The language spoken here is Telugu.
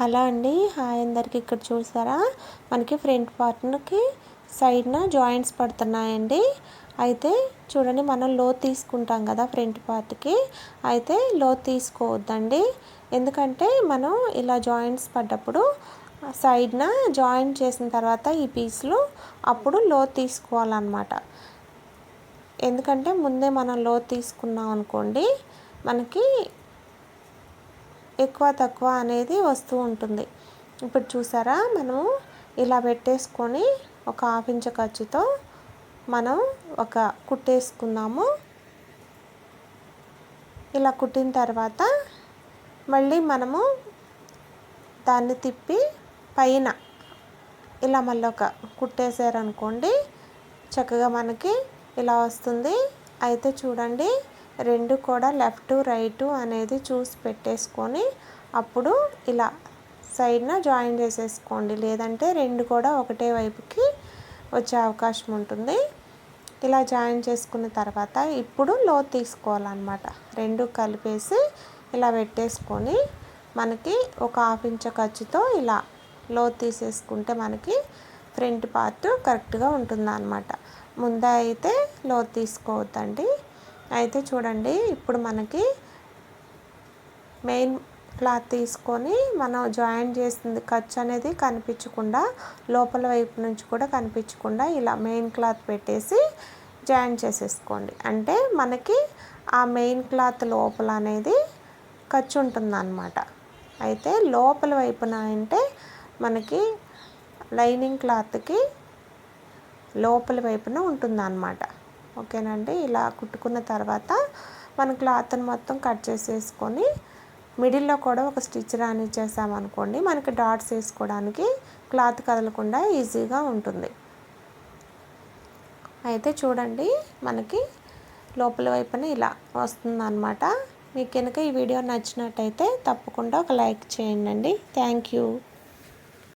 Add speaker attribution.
Speaker 1: హలో అండి. హాయ్ అందరికి. ఇక్కడ చూసారా? మనకి ఫ్రంట్ పార్ట్కి సైడ్న జాయింట్స్ పడుతున్నాయండి. అయితే చూడండి మనం లో తీసుకుంటాం కదా ఫ్రంట్ పార్ట్కి. అయితే లో తీసుకోవద్దండి. ఎందుకంటే మనం ఇలా జాయింట్స్ పడ్డప్పుడు సైడ్న జాయింట్ చేసిన తర్వాత ఈ పీస్లు అప్పుడు లో తీసుకోవాలన్నమాట. ఎందుకంటే ముందే మనం లో తీసుకున్నాం అనుకోండి మనకి ఎక్కువ తక్కువ అనేది వస్తూ ఉంటుంది. ఇప్పుడు చూసారా? మనము ఇలా పెట్టేసుకొని ఒక హాఫ్ ఇంచ్ ఖర్చుతో మనం ఒక కుట్టేసుకుందాము ఇలా కుట్టిన తర్వాత మళ్ళీ మనము దాన్ని తిప్పి పైన ఇలా మళ్ళీ ఒక కుట్టేసారనుకోండి చక్కగా మనకి ఇలా వస్తుంది. అయితే చూడండి రెండు కూడా లెఫ్ట్ రైట్ అనేది చూసి పెట్టేసుకొని అప్పుడు ఇలా సైడ్న జాయిన్ చేసేసుకోండి. లేదంటే రెండు కూడా ఒకటే వైపుకి వచ్చే అవకాశం ఉంటుంది. ఇలా జాయిన్ చేసుకున్న తర్వాత ఇప్పుడు లో తీసుకోవాలన్నమాట. రెండు కలిపేసి ఇలా పెట్టేసుకొని మనకి ఒక హాఫ్ ఇంచ్ ఖర్చుతో ఇలా లో తీసేసుకుంటే మనకి ఫ్రంట్ పార్ట్ కరెక్ట్గా ఉంటుంది అన్నమాట ముందే అయితే లో తీసుకోవద్దండి. అయితే చూడండి ఇప్పుడు మనకి మెయిన్ క్లాత్ తీసుకొని మనం జాయిన్ చేసింది ఖర్చు అనేది కనిపించకుండా లోపల వైపు నుంచి కూడా కనిపించకుండా ఇలా మెయిన్ క్లాత్ పెట్టేసి జాయిన్ చేసేసుకోండి. అంటే మనకి ఆ మెయిన్ క్లాత్ లోపల అనేది ఖర్చు ఉంటుందన్నమాట. అయితే లోపల వైపున అంటే మనకి లైనింగ్ క్లాత్కి లోపల వైపున ఉంటుందన్నమాట. ఓకేనండి. ఇలా కుట్టుకున్న తర్వాత మన క్లాత్ని మొత్తం కట్ చేసేసుకొని మిడిల్లో కూడా ఒక స్టిచ్ రానిచ్చేసామనుకోండి మనకి డాట్స్ వేసుకోవడానికి క్లాత్ కదలకుండా ఈజీగా ఉంటుంది. అయితే చూడండి మనకి లోపల వైపున ఇలా వస్తుందన్నమాట. మీకు కనుక ఈ వీడియో నచ్చినట్టయితే తప్పకుండా ఒక లైక్ చేయండి. Thank you.